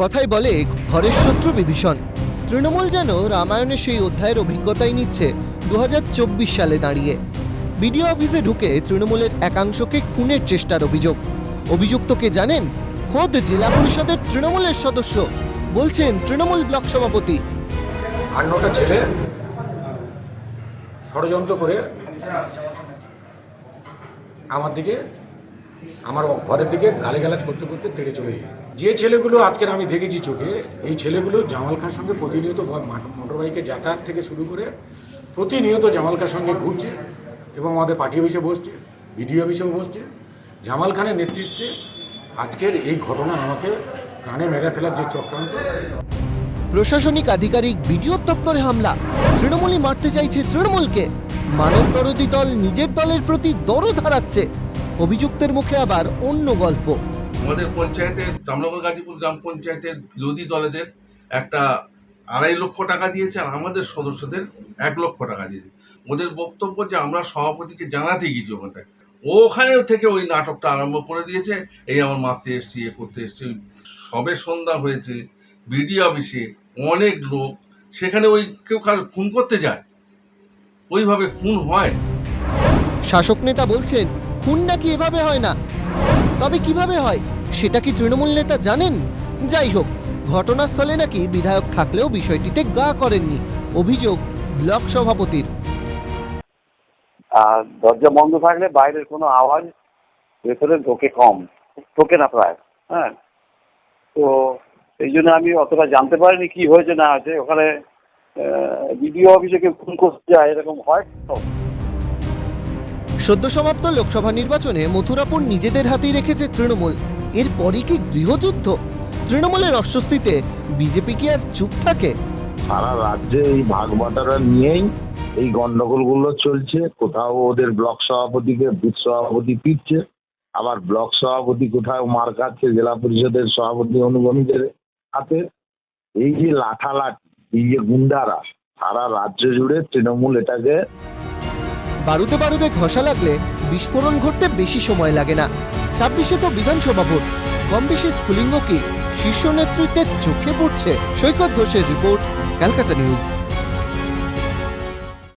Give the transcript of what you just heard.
কথাই বলে, ঘরের শত্রু বিভীষণ। তৃণমূল যেন রামায়ণের সেই অধ্যায়ের অভিজ্ঞতাই নিচ্ছে দুহাজার চব্বিশ সালে দাঁড়িয়ে। বিডিও অফিসে ঢুকে তৃণমূলের একাংশকে খুনের চেষ্টার অভিযোগ। অভিযুক্তকে জানেন? খোদ জেলা পরিষদের তৃণমূলের সদস্য, বলছেন তৃণমূল ব্লক সভাপতি। ছেলে, ষড়যন্ত্র করে আমার দিকে, আমার ঘরের দিকে গালিগালাজ করতে করতে তেড়ে চলে যায় যে ছেলেগুলো আজকের আমি দেখেছি চোখে, এই ছেলেগুলো জামাল খার সঙ্গে প্রতিনিয়ত মোটর বাইকে যাতায়াত থেকে শুরু করে প্রতিনিয়ত জামাল খার সঙ্গে ঘুরছে এবং আমাদের পার্টি অফিসে বসছে, বিডিও অফিসেও বসছে। জামাল খানের নেতৃত্বে আজকের এই ঘটনা আমাকে প্রাণে মেরে ফেলার যে চক্রান্ত। প্রশাসনিক আধিকারিক বিডিও দপ্তরে হামলা। তৃণমূলই মারতে চাইছে তৃণমূলকে। মানব দরদি দল নিজের দলের প্রতি দরদ হারাচ্ছে। অভিযুক্তের মুখে আবার অন্য গল্প। আমাদের পঞ্চায়েতের, জামনগর গাজীপুর গ্রাম পঞ্চায়েতের বিরোধী দলেদের একটা আড়াই লক্ষ টাকা দিয়েছে আর আমাদের সদস্যদের এক লক্ষ টাকা দিয়েছে। ওদের বক্তব্য যে আমরা সভাপতিকে জানাতে গেছি ওখানটায়, ও ওখানেও থেকে ওই নাটকটা আরম্ভ করে দিয়েছে। এই আমার মারতে এসছি, এ করতে এসছি। সবে সন্ধ্যা হয়েছে, বিডি অফিসে অনেক লোক, সেখানে ওই কেউ কারও খুন করতে যায়, ওইভাবে খুন হয়। শাসক নেতা বলছেন, খুন নাকি এভাবে হয় না তবে কীভাবে হয়? সেটা কি তৃণমূল নেতা জানেন? যাই হোক, ঘটনাস্থলে নাকি বিধায়ক থাকলেও বিষয়টিতে গা করেননি। অভিযোগ ব্লক সভাপতির। দরজা বন্ধ থাকলে বাইরের কোনো আওয়াজ ভেতরে ঢোকে কম। ঢোকে না প্রায় হ্যাঁ? তো এই জন্য আমি অতটা জানতে পারিনি কি হয়েছে, না হয়েছে। ওখানে বিডিও অফিসে কেউ ফোন করতে যায়, এরকম হয় তো? সদ্য সমাপ্ত লোকসভা নির্বাচনে মথুরাপুর নিজেদের হাতেই রেখেছে তৃণমূল। এরপরই কি গৃহযুদ্ধ? তৃণমূলের অস্বস্তিতে বিজেপি কি আর চুপ থাকে? সারা রাজ্যে এই ভাগ বাটারা নিয়েই এই গন্ডগোলগুলো চলছে। কোথাও ওদের ব্লক সভাপতিকে বুথ সভাপতি পিটছে। আবার ব্লক সভাপতি কোথাও মার খাচ্ছে জেলা পরিষদের সভাপতি অনুগামীদের হাতে। এই যে লাঠালাঠি, এই যে গুন্ডারা, সারা রাজ্য জুড়ে তৃণমূল এটাকে বারুতে বারুদে ঘষা লাগলে বিস্ফোরণ ঘটতে বেশি সময় লাগে না। ছাব্বিশে তো বিধানসভা ভোট। কম বেশি স্ফুলিঙ্গ কি শীর্ষ নেতৃত্বের চোখে পড়ছে? সৈকত ঘোষের রিপোর্ট, ক্যালকাটা নিউজ।